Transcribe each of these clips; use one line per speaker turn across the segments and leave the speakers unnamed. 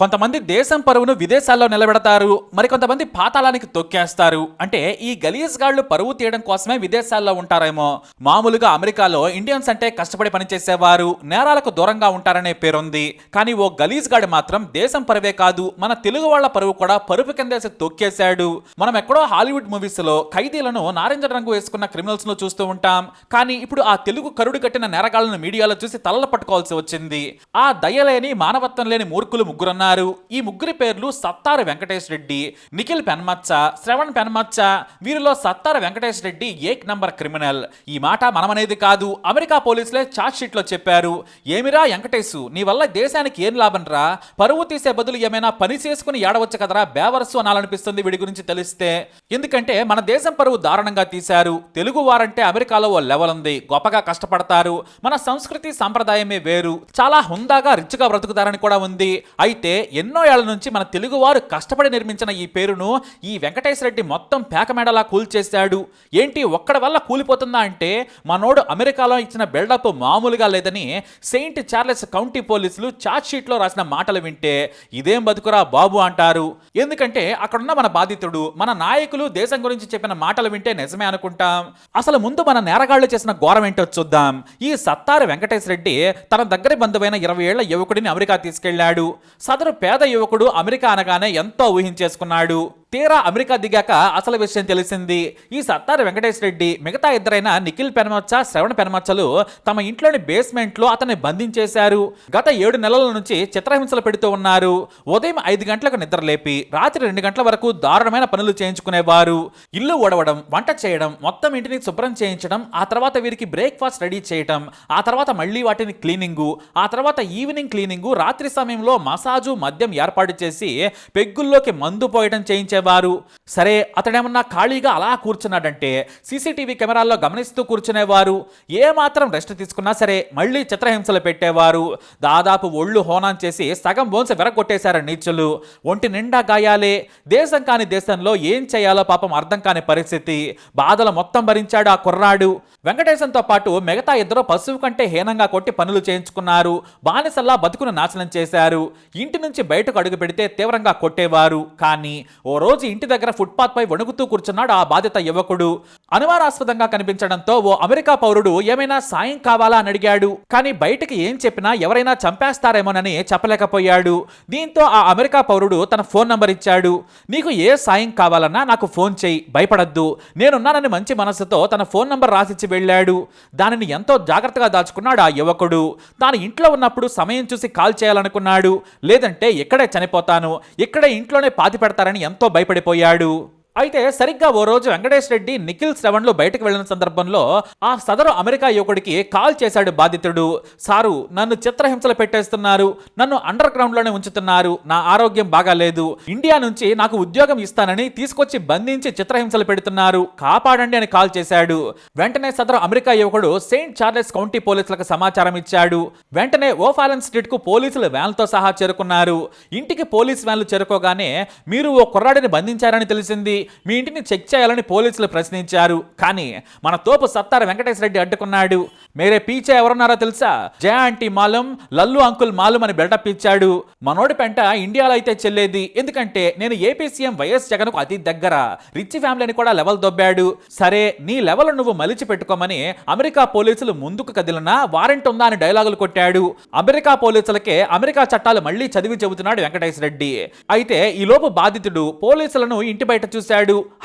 కొంతమంది దేశం పరువును విదేశాల్లో నిలబెడతారు మరికొంతమంది పాతాళానికి తొక్కేస్తారు. అంటే ఈ గలీజ్ గాళ్ళు పరువు తీయడం కోసమే విదేశాల్లో ఉంటారేమో. మామూలుగా అమెరికాలో ఇండియన్స్ అంటే కష్టపడి పనిచేసేవారు నేరాలకు దూరంగా ఉంటారనే పేరుంది. కానీ ఓ గలీజ్ గాడి మాత్రం దేశం పరువే కాదు మన తెలుగు వాళ్ళ పరువు కూడా పరుపు కిందేసి తొక్కేశాడు. మనం ఎక్కడో హాలీవుడ్ మూవీస్లో ఖైదీలను నారింజ రంగు వేసుకున్న క్రిమినల్స్ను చూస్తూ ఉంటాం. కానీ ఇప్పుడు ఆ తెలుగు కరుడు కట్టిన నేరగాళ్ళను మీడియాలో చూసి తలలు పట్టుకోవాల్సి వచ్చింది. ఆ దయలేని మానవత్వం లేని మూర్ఖులు ఉన్నారు. ఈ ముగ్గురి పేర్లు సత్తారు వెంకటేష్ రెడ్డి నిఖిల్ పెన్మచ్చ శ్రవణ్ పెన్మచ్చ వీరిలో సత్తారు వెంకటేష్ రెడ్డి ఏక్ నంబర్ క్రిమినల్. ఈ మాట మనమనేది కాదు. అమెరికా పోలీసులే షీట్లో చెప్పారు. ఏమిరా వెంకటేశు నీ వల్ల దేశానికి ఏం లాభం రా? పరువు తీసే బదులు ఏమైనా పని చేసుకుని ఏడవచ్చు కదరా? బేవరసు అనాలనిపిస్తుంది వీడి గురించి తెలిస్తే. ఎందుకంటే మన దేశం పరువు దారుణంగా తీశారు. తెలుగు వారంటే అమెరికాలో ఓ లెవెల్ ఉంది. గొప్పగా కష్టపడతారు. మన సంస్కృతి సంప్రదాయమే వేరు. చాలా హుందాగా రిచ్గా బ్రతుకుతారని కూడా ఉంది. అయితే ఎన్నో ఏళ్ళ నుంచి మన తెలుగువారు కష్టపడి నిర్మించిన ఈ పేరును ఈ వెంకటేశ్వర రెడ్డి మొత్తం పేకమేడలా కూల్చేశాడు. ఏంటి ఒక్కడ వల్ల కూలిపోతుందా అంటే మనోడు అమెరికాలో ఇచ్చిన బిల్డప్ మామూలుగా లేదని సెయింట్ చార్లెస్ కౌంటీ పోలీసులు చార్జ్ షీట్లో రాసిన మాటలు వింటే ఇదేం బతుకురా బాబు అంటారు. ఎందుకంటే అక్కడున్న మన బాధితుడు మన నాయకులు దేశం గురించి చెప్పిన మాటలు వింటే నిజమే అనుకుంటాం. అసలు ముందు మన నేరగాళ్ళు చేసిన ఘోరం ఏంటో చూద్దాం. ఈ సత్తారు వెంకటేశ్వర రెడ్డి తన దగ్గర బంధువైన ఇరవై ఏళ్ళ యువకుడిని అమెరికా తీసుకెళ్ళాడు. సదరు పేద యువకుడు అమెరికా అనగానే ఎంతో ఊహించేసుకున్నాడు. తీరా అమెరికా దిగాక అసలు విషయం తెలిసింది. ఈ సత్తారు వెంకటేష్ రెడ్డి మిగతా ఇద్దరైన నిఖిల్ పెనమచ్చ శ్రవణ పెనమచ్చలు తమ ఇంట్లోని బేస్మెంట్లో అతన్ని బంధించేశారు. గత ఏడు నెలల నుంచి చిత్రహింసలు పెడుతూ ఉన్నారు. ఉదయం ఐదు గంటలకు నిద్ర లేపి రాత్రి రెండు గంటల వరకు దారుణమైన పనులు చేయించుకునేవారు. ఇల్లు ఓడవడం వంట చేయడం మొత్తం ఇంటిని శుభ్రం చేయించడం ఆ తర్వాత వీరికి బ్రేక్ఫాస్ట్ రెడీ చేయటం ఆ తర్వాత మళ్ళీ వాటిని క్లీనింగు ఆ తర్వాత ఈవినింగ్ క్లీనింగు రాత్రి సమయంలో మసాజు మద్యం ఏర్పాటు చేసి పెగ్గుల్లోకి మందు పోయడం చేయించేవారు సరే అతడేమన్నా ఖాళీగా అలా కూర్చున్నాడంటే సీసీటీవీ కెమెరాల్లో గమనిస్తూ కూర్చునేవారు. ఏ మాత్రం రెస్ట్ తీసుకున్నా సరే మళ్ళీ చిత్రహింసలు పెట్టేవారు. దాదాపు ఒళ్ళు హోనాన్ చేసి సగం బోన్స్ వెరగొట్టేశారు నీచులు. ఒంటి నిండా గాయాలే. దేశం కాని దేశంలో ఏం చేయాలో పాపం అర్థం కాని పరిస్థితి. బాధలు మొత్తం భరించాడు ఆ కుర్రాడు. వెంకటేశంతో పాటు మిగతా ఇద్దరు పశువు కంటే హీనంగా కొట్టి పనులు చేయించుకున్నారు. బానిసల్లా బతుకును నాశనం చేశారు. ఇంటి నుంచి బయటకు అడుగు పెడితే తీవ్రంగా కొట్టేవారు. కానీ ఓ రోజు ఇంటి దగ్గర ఫుట్పాత్ పై వణుకుతూ కూర్చున్నాడు ఆ బాధిత యువకుడు. అనుమానాస్పదంగా కనిపించడంతో ఓ అమెరికా పౌరుడు ఏమైనా సాయం కావాలా? అని అడిగాడు. కానీ బయటికి ఏం చెప్పినా ఎవరైనా చంపేస్తారేమోనని చెప్పలేకపోయాడు. దీంతో ఆ అమెరికా పౌరుడు తన ఫోన్ నంబర్ ఇచ్చాడు. నీకు ఏ సాయం కావాలన్నా నాకు ఫోన్ చేయి భయపడద్దు. నేనున్నానని మంచి మనసుతో తన ఫోన్ నంబర్ రాసిచ్చి వెళ్ళాడు. దానిని ఎంతో జాగ్రత్తగా దాచుకున్నాడు ఆ యువకుడు. తాను ఇంట్లో ఉన్నప్పుడు సమయం చూసి కాల్ చేయాలనుకున్నాడు. లేదంటే ఇక్కడే చనిపోతాను. ఇక్కడే ఇంట్లోనే పాతి పెడతారని ఎంతో భయపడిపోయాడు. అయితే సరిగ్గా ఓ రోజు వెంకటేష్ రెడ్డి నిఖిల్ శ్రవణ్లు బయటకు వెళ్ళిన సందర్భంలో ఆ సదరు అమెరికా యువకుడికి కాల్ చేశాడు బాధితుడు. సారు నన్ను చిత్రహింసలు పెట్టేస్తున్నారు. నన్ను అండర్ గ్రౌండ్లోనే ఉంచుతున్నారు. నా ఆరోగ్యం బాగాలేదు. ఇండియా నుంచి నాకు ఉద్యోగం ఇస్తానని తీసుకొచ్చి బంధించి చిత్రహింసలు పెడుతున్నారు. కాపాడండి అని కాల్ చేశాడు. వెంటనే సదరు అమెరికా యువకుడు సెయింట్ చార్లెస్ కౌంటీ పోలీసులకు సమాచారం ఇచ్చాడు. వెంటనే ఓఫాలన్ స్ట్రీట్కు పోలీసులు వ్యాన్లతో సహా చేరుకున్నారు. ఇంటికి పోలీస్ వ్యాన్లు చేరుకోగానే మీరు ఓ కుర్రాడిని బంధించారని తెలిసింది. మీ ఇంటిని చెక్ చేయాలని పోలీసులు ప్రశ్నించారు. కానీ మన తోపు సత్తార వెంకటేశ్వర రెడ్డి అడ్డుకున్నాడు. మేరే పీచే ఎవరున్నారో తెలుసా? జయ ఆంటీ మాలం లల్లు అంకుల్ మాలం అని బిల్డప్ ఇచ్చాడు. మనోడి పెంట ఇండియాలో అయితే చెల్లేది. ఎందుకంటే నేను ఏపీ సీఎం వైఎస్ జగన్కు అతి దగ్గర. రిచ్ ఫ్యామిలీని కూడా లెవెల్ దొబ్బాడు. సరే నీ లెవెల్ నువ్వు మలిచి పెట్టుకోమని అమెరికా పోలీసులు ముందుకు కదిలినా వారెంట్ ఉందా అని డైలాగులు కొట్టాడు. అమెరికా పోలీసులకే అమెరికా చట్టాలు మళ్ళీ చదివి చెబుతున్నాడు వెంకటేశ్వర రెడ్డి. అయితే ఈ లోపు బాధితుడు పోలీసులను ఇంటి బయట చూశాడు.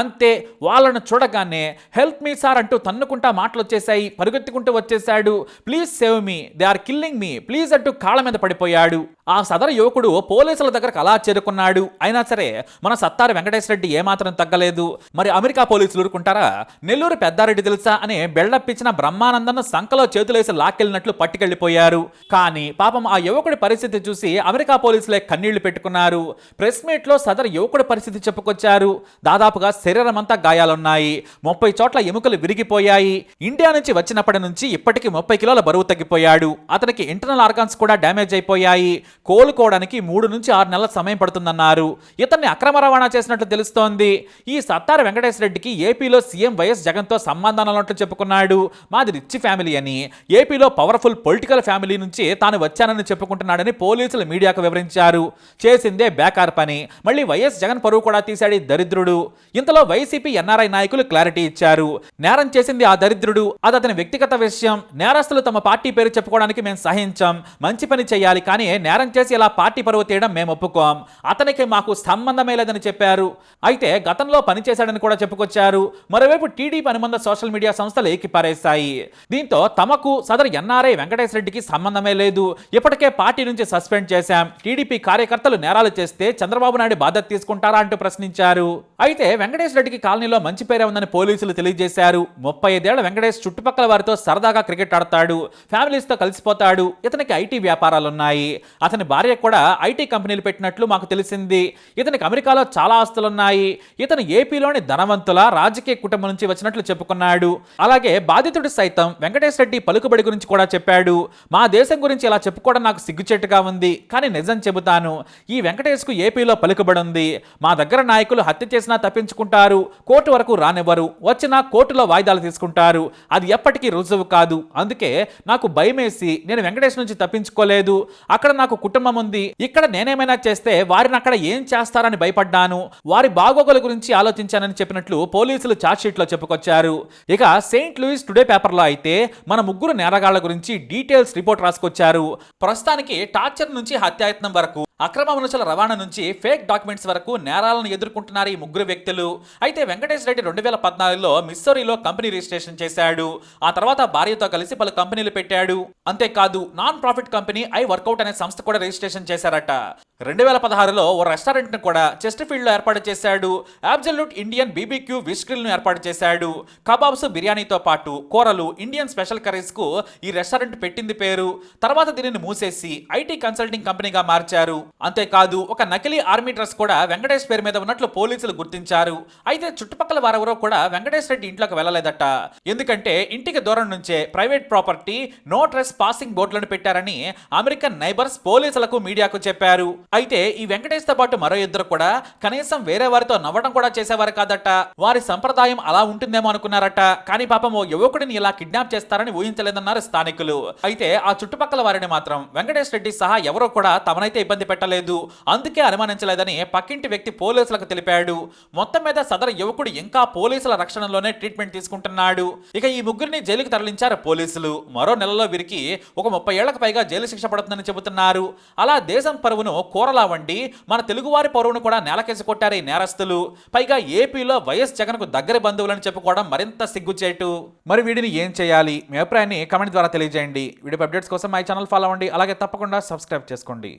అంతే వాళ్ళను చూడగానే హెల్ప్ మీ సార్ అంటూ తన్నుకుంటా మాటలు వచ్చేసాయి పరుగెత్తుకుంటూ వచ్చేసాడు please save me they are killing me please అంటూ కాళ్ళ మీద పడిపోయాడు. ఆ సదరు యువకుడు పోలీసుల దగ్గరకు అలా చేరుకున్నాడు. అయినా సరే మన సత్తారు వెంకటేశ్వర రెడ్డి ఏమాత్రం తగ్గలేదు. మరి అమెరికా పోలీసులు ఊరుకుంటారా? నెల్లూరు పెద్దారెడ్డి తెలుసా అని బిల్డప్ ఇచ్చిన బ్రహ్మానందను సంకలో చేతులేసి లాక్కెళ్ళినట్లు పట్టుకెళ్ళిపోయారు కానీ పాపం ఆ యువకుడి పరిస్థితి చూసి అమెరికా పోలీసులే కన్నీళ్ళు పెట్టుకున్నారు. ప్రెస్ మీట్లో సదరు యువకుడి పరిస్థితి చెప్పుకొచ్చారు. దాదాపుగా శరీరమంతా గాయాలున్నాయి. ముప్పై చోట్ల ఎముకలు విరిగిపోయాయి. ఇండియా నుంచి వచ్చినప్పటి నుంచి ఇప్పటికి ముప్పై కిలోల బరువు తగ్గిపోయాడు. అతనికి ఇంటర్నల్ ఆర్గాన్స్ కూడా డ్యామేజ్ అయిపోయాయి. కోలుకోవడానికి మూడు నుంచి ఆరు నెలల సమయం పడుతుందన్నారు. ఇతన్ని అక్రమ రవాణా చేసినట్లు తెలుస్తోంది. ఈ సత్తారు వెంకటేశ్వర రెడ్డికి ఏపీలో సీఎం వైఎస్ జగన్తో సంబంధాలు ఉన్నట్లు చెప్పుకున్నాడు. మాది రిచ్ ఫ్యామిలీ అని. ఏపీలో పవర్ఫుల్ పొలిటికల్ ఫ్యామిలీ నుంచి తాను వచ్చానని చెప్పుకుంటున్నాడని పోలీసులు మీడియాకు వివరించారు. చేసిందే బేకార్ పని. మళ్ళీ వైఎస్ జగన్ పరువు కూడా తీశాడు దరిద్రుడు. ఇంతలో వైసీపీ ఎన్ఆర్ఐ నాయకులు క్లారిటీ ఇచ్చారు. నేరం చేసింది ఆ దరిద్రుడు. అది అతని వ్యక్తిగత విషయం. నేరస్తులు తమ పార్టీ పేరు చెప్పుకోవడానికి మేము సహించాం. మంచి పని చేయాలి కానీ నేరం చేసి ఇలా పార్టీ పరువు తీయడం మేము ఒప్పుకోం. అతనికి మాకు సంబంధమే లేదని చెప్పారు. అయితే గతంలో పనిచేశాడని కూడా చెప్పుకొచ్చారు. మరోవైపు టీడీపీ అనుబంధ సోషల్ మీడియా సంస్థలు ఏకిపారేశాయి. దీంతో తమకు సదరు ఎన్ఆర్ఐ వెంకటేశ్వర రెడ్డికి సంబంధమే లేదు. ఇప్పటికే పార్టీ నుంచి సస్పెండ్ చేశాం. టీడీపీ కార్యకర్తలు నేరాలు చేస్తే చంద్రబాబు నాయుడు బాధ్యత తీసుకుంటారా అంటూ ప్రశ్నించారు. అయితే వెంకటేశ్వర రెడ్డికి కాలనీలో మంచి పేరే ఉందని పోలీసులు తెలియజేశారు. ముప్పై ఐదేళ్ళ వెంకటేష్ చుట్టుపక్కల వారితో సరదాగా క్రికెట్ ఆడతాడు. ఫ్యామిలీస్తో కలిసిపోతాడు. ఇతనికి ఐటీ వ్యాపారాలున్నాయి. అతని భార్య కూడా ఐటీ కంపెనీలు పెట్టినట్లు మాకు తెలిసింది. ఇతనికి అమెరికాలో చాలా ఆస్తులున్నాయి. ఇతను ఏపీలోని ధనవంతుల రాజకీయ కుటుంబం నుంచి వచ్చినట్లు చెప్పుకున్నాడు. అలాగే బాధితుడు సైతం వెంకటేష్ రెడ్డి పలుకుబడి గురించి కూడా చెప్పాడు. మా దేశం గురించి ఇలా చెప్పుకోవడం నాకు సిగ్గుచెట్టుగా ఉంది. కానీ నిజం చెబుతాను. ఈ వెంకటేష్కు ఏపీలో పలుకుబడి ఉంది. మా దగ్గర నాయకులు హత్య చేసినా తప్పించుకుంటారు. కోర్టు వరకు రానివ్వరు. వచ్చినా కోర్టులో వాయిదాలు తీసుకుంటారు. అది ఎప్పటికీ రుజువు కాదు. అందుకే నాకు భయమేసి నేను వెంకటేష్ నుంచి తప్పించుకోలేదు. అక్కడ నాకు కుటుంబం ఉంది. ఇక్కడ నేనేమైనా చేస్తే వారిని అక్కడ ఏం చేస్తారని భయపడ్డాను. వారి బాగోగుల గురించి ఆలోచించానని చెప్పినట్లు పోలీసులు ఛార్జ్షీట్లో చెప్పుకొచ్చారు. ఇక సెయింట్ లూయిస్ టుడే పేపర్లో అయితే మన ముగ్గురు నేరగాళ్ళ గురించి డీటెయిల్స్ రిపోర్ట్ రాసుకొచ్చారు. ప్రస్తుతానికి టార్చర్ నుంచి హత్యాయత్నం వరకు అక్రమ మనుషుల రవాణా నుంచి ఫేక్ డాక్యుమెంట్స్ వరకు నేరాలను ఎదుర్కొంటున్నారు ఈ ముగ్గురు వ్యక్తులు. అయితే వెంకటేష్ రెడ్డి రెండు వేల పద్నాలుగులో మిస్సోరీలో కంపెనీ రిజిస్ట్రేషన్ చేశాడు. ఆ తర్వాత భార్యతో కలిసి పలు కంపెనీలు పెట్టాడు. అంతేకాదు non profit company I workout అనే సంస్థ కూడా రిజిస్ట్రేషన్ చేశారట. రెండు వేల పదహారులో ఓ రెస్టారెంట్ను కూడా చెస్ట్ఫీల్డ్లో ఏర్పాటు చేశాడు. అబ్జల్యూట్ ఇండియన్ బీబీక్యూ విష్ ఏర్పాటు చేశాడు. కబాబ్స్ బిర్యానీతో పాటు కూరలు ఇండియన్ స్పెషల్ కర్రీస్కు ఈ రెస్టారెంట్ పెట్టింది పేరు. తర్వాత దీనిని మూసేసి ఐటీ కన్సల్టింగ్ కంపెనీగా మార్చారు. అంతేకాదు ఒక నకిలీ ఆర్మీ డ్రెస్ కూడా వెంకటేష్ పేరు మీద ఉన్నట్లు పోలీసులు గుర్తించారు. అయితే చుట్టుపక్కల వారెవరో కూడా వెంకటేష్ రెడ్డి ఇంట్లోకి వెళ్ళలేదట. ఎందుకంటే ఇంటికి దూరం నుంచే private property no trespassing బోర్డులను పెట్టారని అమెరికన్ నైబర్స్ పోలీసులకు మీడియాకు చెప్పారు. అయితే ఈ వెంకటేష్తో పాటు మరో ఇద్దరు కూడా కనీసం వేరే వారితో నవ్వడం కూడా చేసేవారు కాదట. వారి సంప్రదాయం అలా ఉంటుందేమో అనుకున్నారట. కానీ పాపం ఓ యువకుడిని ఇలా కిడ్నాప్ చేస్తారని ఊహించలేదన్నారు స్థానికులు. అయితే ఆ చుట్టుపక్కల వారిని మాత్రం వెంకటేష్ రెడ్డి సహా ఎవరో కూడా తమనైతే ఇబ్బంది పెట్టలేదు. అందుకే అనుమానించలేదని పక్కింటి వ్యక్తి పోలీసులకు తెలిపాడు. మొత్తం మీద సదరు యువకుడు ఇంకా పోలీసుల రక్షణలోనే ట్రీట్మెంట్ తీసుకుంటున్నాడు. ఇక ఈ ముగ్గురిని జైలుకు తరలించారు పోలీసులు. మరో నెలలో వీరికి ఒక ముప్పై ఏళ్ళకు పైగా జైలు శిక్ష పడుతుందని చెబుతున్నారు. అలా దేశం పరువును కూరలా వండి మన తెలుగువారి పరువును కూడా నేలకేసి కొట్టారు ఈ నేరస్తులు. పైగా ఏపీలో వైఎస్ జగన్కు దగ్గర బంధువులని చెప్పుకోవడం మరింత సిగ్గుచేటు. మరి వీడిని ఏం చేయాలి? మీ అభిప్రాయాన్ని కమెంట్ ద్వారా తెలియజేయండి. వీడియో అప్డేట్స్ కోసం మై ఛానల్ ఫాలో అవ్వండి. అలాగే తప్పకుండా సబ్స్క్రైబ్ చేసుకోండి.